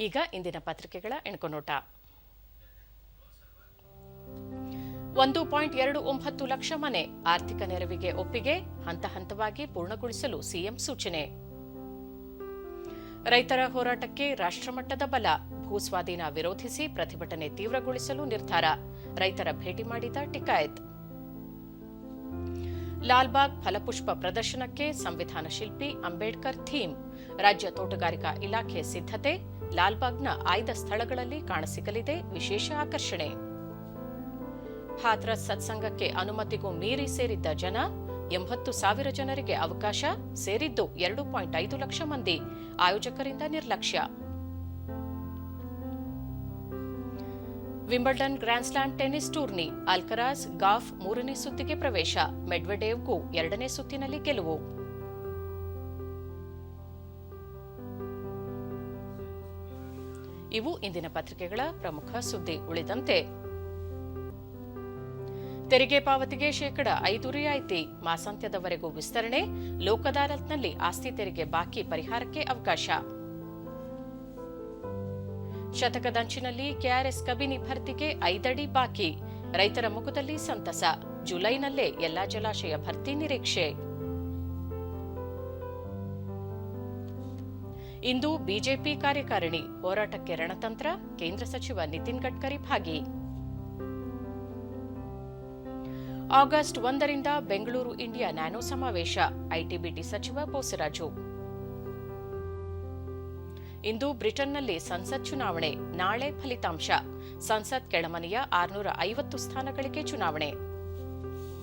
ಈಗ ಇಂದಿನ ಪತ್ರಿಕೆಗಳ ಎಣ್ಕೊನೋಟ. ಒಂದು ಪಾಯಿಂಟ್ ಎರಡು ಒಂಬತ್ತು ಲಕ್ಷ ಮನೆ ಆರ್ಥಿಕ ನೆರವಿಗೆ ಒಪ್ಪಿಗೆ, ಹಂತ ಹಂತವಾಗಿ ಪೂರ್ಣಗೊಳಿಸಲು ಸಿಎಂ ಸೂಚನೆ. ರೈತರ ಹೋರಾಟಕ್ಕೆ ರಾಷ್ಟ್ರಮಟ್ಟದ ಬಲ, ಭೂಸ್ವಾಧೀನ ವಿರೋಧಿಸಿ ಪ್ರತಿಭಟನೆ ತೀವ್ರಗೊಳಿಸಲು ನಿರ್ಧಾರ. ರೈತರ ಭೇಟಿ ಮಾಡಿದ ಟಿಕಾಯತ್ ಲಾಲ್ಬಾಗ್ ಫಲಪುಷ್ಪ ಪ್ರದರ್ಶನಕ್ಕೆ ಸಂವಿಧಾನ ಶಿಲ್ಪಿ ಅಂಬೇಡ್ಕರ್ ಥೀಮ್. ರಾಜ್ಯ ತೋಟಗಾರಿಕಾ ಇಲಾಖೆ ಸಿದ್ಧತೆ, ಲಾಲ್ಬಾಗ್ನ ಆಯ್ದ ಸ್ಥಳಗಳಲ್ಲಿ ಕಾಣಸಿಗಲಿದೆ ವಿಶೇಷ ಆಕರ್ಷಣೆ. ಹಾಥ್ರಸ್ ಸತ್ಸಂಗಕ್ಕೆ ಅನುಮತಿಗೂ ಮೀರಿ ಸೇರಿದ್ದ ಜನ, ಎಂಬತ್ತು ಸಾವಿರ ಜನರಿಗೆ ಅವಕಾಶ, ಸೇರಿದ್ದು ಎರಡು ಪಾಯಿಂಟ್ ಐದು ಲಕ್ಷ ಮಂದಿ. ಆಯೋಜಕರಿಂದ ನಿರ್ಲಕ್ಷ್ಯ. Wimbledon grand tennis tourney, Alcaraz Gauff ಮೂರನೇ ಸುತ್ತಿಗೆ ಪ್ರವೇಶ, ಮೆಡ್ವೆಡೇವ್ಗೂ ಎರಡನೇ ಸುತ್ತಿನಲ್ಲಿ ಗೆಲುವು. ಇವು ಇಂದಿನ ಪತ್ರಿಕೆಗಳ ಪ್ರಮುಖ ಸುದ್ದಿ ಉಳಿದಂತೆ. ತೆರಿಗೆ ಪಾವತಿಗೆ ಶೇಕಡ ಐದು ರಿಯಾಯಿತಿ ಮಾಸಾಂತ್ಯದವರೆಗೂ ವಿಸ್ತರಣೆ ಲೋಕದಾಲತ್ನಲ್ಲಿ ಆಸ್ತಿ ತೆರಿಗೆ ಬಾಕಿ ಪರಿಹಾರಕ್ಕೆ ಅವಕಾಶ. ಶತಕದಂಚಿನಲ್ಲಿ ಕೆಆರ್ಎಸ್ ಕಬಿನಿ ಭರ್ತಿಗೆ ಐದಡಿ ಬಾಕಿ. ರೈತರ ಮುಖದಲ್ಲಿ ಸಂತಸ. ಜುಲೈನಲ್ಲೇ ಎಲ್ಲಾ ಜಲಾಶಯ ಭರ್ತಿ ನಿರೀಕ್ಷೆ. ಇಂದು ಬಿಜೆಪಿ ಕಾರ್ಯಕಾರಿಣಿ. ಹೋರಾಟಕ್ಕೆ ರಣತಂತ್ರ. ಕೇಂದ್ರ ಸಚಿವ ನಿತಿನ್ ಗಡ್ಕರಿ ಭಾಗಿ. ಆಗಸ್ಟ್ ಒಂದರಿಂದ ಬೆಂಗಳೂರು ಇಂಡಿಯಾ ನ್ಯಾನೋ ಸಮಾವೇಶ. ಐಟಿಬಿಟಿ ಸಚಿವ ಬೋಸರಾಜು. ಇಂದು ಬ್ರಿಟನ್ನಲ್ಲಿ ಸಂಸತ್ ಚುನಾವಣೆ ನಾಳೆ ಫಲಿತಾಂಶ. ಸಂಸತ್ ಕೆಳಮನೆಯ ಆರುನೂರ ಐವತ್ತು ಸ್ಥಾನಗಳಿಗೆ ಚುನಾವಣೆ.